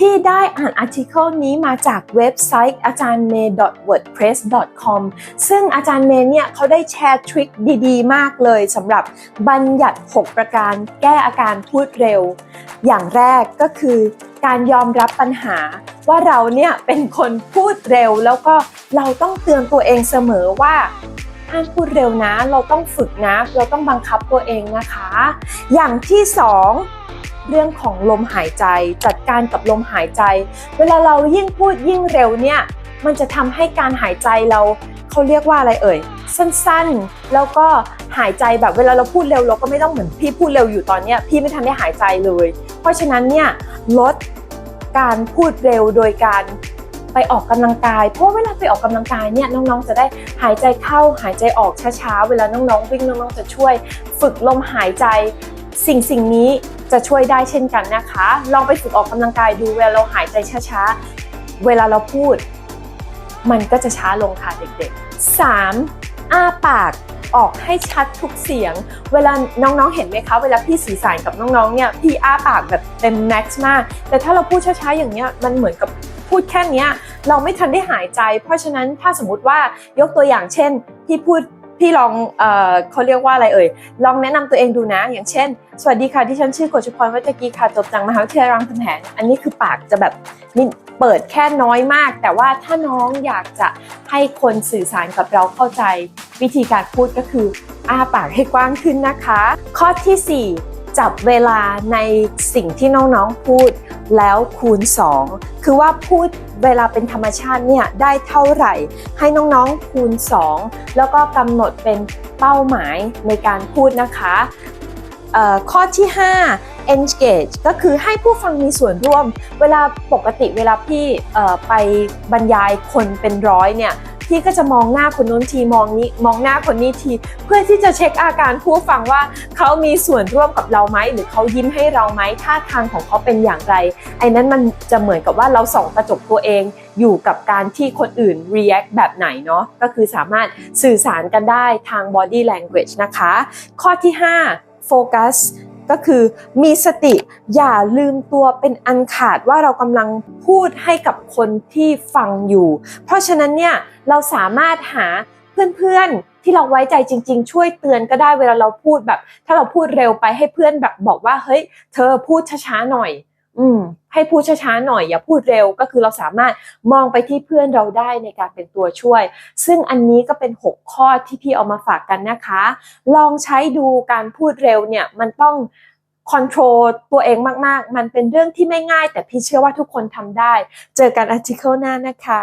พี่ได้อ่านอาร์ติเคิลนี้มาจากเว็บไซต์อาจารย์เมย์ wordpress.com ซึ่งอาจารย์เมย์เนี่ยเขาได้แชร์ทริคดีๆ มากเลยสำหรับบัญญัติ 6 ประการแก้อาการพูดเร็ว อย่างแรกก็คือการยอมรับปัญหา ว่าเราเนี่ยเป็นคนพูดเร็ว แล้วก็เราต้องเตือนตัวเองเสมอว่าห้ามพูดเร็วนะ เราต้องฝึกนะ เราต้องบังคับตัวเองนะคะ อย่างที่สอง เรื่องของลมหายใจ จัดการกับลมหายใจ เวลาเรายิ่งพูดยิ่งเร็วเนี่ยมันจะทำให้การหายใจเราเขาเรียกว่าอะไรเอ่ย สั้นๆ แล้วก็หายใจแบบเวลาเราพูดเร็วเราก็ไม่ต้องเหมือนพี่พูดเร็วอยู่ตอนเนี้ยพี่ไม่ทันได้หายใจเลย เพราะฉะนั้นเนี่ยลดการพูดเร็วโดยการไปออกกำลังกาย เพราะเวลาไปออกกำลังกายเนี่ยน้องๆ จะได้หายใจเข้าหายใจออกช้าๆ เวลาน้องๆวิ่งน้องๆ จะช่วย ฝึกลมหายใจ สิ่งสิ่งนี้ จะช่วยได้เช่นกันนะคะ ลองไปฝึกออกกำลังกายดูเวลาเราหายใจช้าๆ เวลาเราพูด มันก็จะช้าลงค่ะเด็กๆ 3. อ้าปากออกให้ชัดทุกเสียง เวลาน้องๆ เห็นไหมคะ เวลาพี่สื่อสารกับน้องๆ เนี่ย พี่อ้าปากแบบเต็มแม็กซ์มาก แต่ถ้าเราพูดช้าๆ อย่างเนี้ย มันเหมือนกับพูดแค่นี้เราไม่ทันได้หายใจ เพราะฉะนั้นถ้าสมมติว่ายกตัวอย่างเช่น พี่พูด พี่ลองเอ่อเขาเรียกว่าอะไรเอ่ย ลองแนะนำตัวเองดูนะ อย่างเช่น สวัสดีค่ะที่ฉันชื่อกฤชพรวัตกีค่ะจบจากมหาวิทยาลัยรามคำแหงอันนี้คือปากจะแบบนี่เปิดแค่น้อยมาก แต่ว่าถ้าน้องอยากจะให้คนสื่อสารกับเราเข้าใจ วิธีการพูดก็คืออ้าปากให้กว้างขึ้นนะคะ ข้อทีสี่4 จับเวลาในสิ่งที่น้องๆพูดแล้วคูณ 2 คือว่าพูดเวลาเป็นธรรมชาติเนี่ยได้เท่าไหร่ ให้น้องๆคูณ 2 แล้วก็กำหนดเป็นเป้าหมายในการพูดนะคะข้อที่ 5 engage ก็คือให้ผู้ฟังมีส่วนร่วม เวลาปกติเวลาพี่ไปบรรยายคนเป็นร้อยเนี่ย พี่ก็จะมองหน้าคนนู้นทีมองนี้มองหน้าคนนี้ที เพื่อที่จะเช็คอาการผู้ฟังว่าเขามีส่วนร่วมกับเราไหมหรือเขายิ้มให้เราไหมท่าทางของเขาเป็นอย่างไร ไอ้นั้นมันจะเหมือนกับว่าเราส่องกระจกตัวเองอยู่กับการที่คนอื่น react แบบไหนเนาะก็คือสามารถสื่อสารกันได้ทาง body language นะคะ ข้อที่5 focus ก็คือมีสติอย่าลืมตัวเป็นอันขาดว่าเรากำลังพูดให้กับคนที่ฟังอยู่ เพราะฉะนั้นเนี่ยเราสามารถหาเพื่อนๆที่เราไว้ใจจริง ๆ ช่วยเตือนก็ได้เวลาเราพูดแบบ ถ้าเราพูดเร็วไปให้เพื่อนแบบบอกว่าเฮ้ย เธอพูดช้าๆหน่อย อืมให้พูดช้าๆหน่อยอย่าพูดเร็วก็คือเราสามารถมองไปที่เพื่อนเราได้ในการเป็นตัวช่วย ซึ่งอันนี้ก็เป็น 6 ข้อที่พี่เอามาฝากกันนะคะ ลองใช้ดูการพูดเร็วเนี่ยมันต้องคอนโทรลตัวเองมากๆ มันเป็นเรื่องที่ไม่ง่าย แต่พี่เชื่อว่าทุกคนทำได้ เจอกันอาร์ติเคิลหน้านะคะ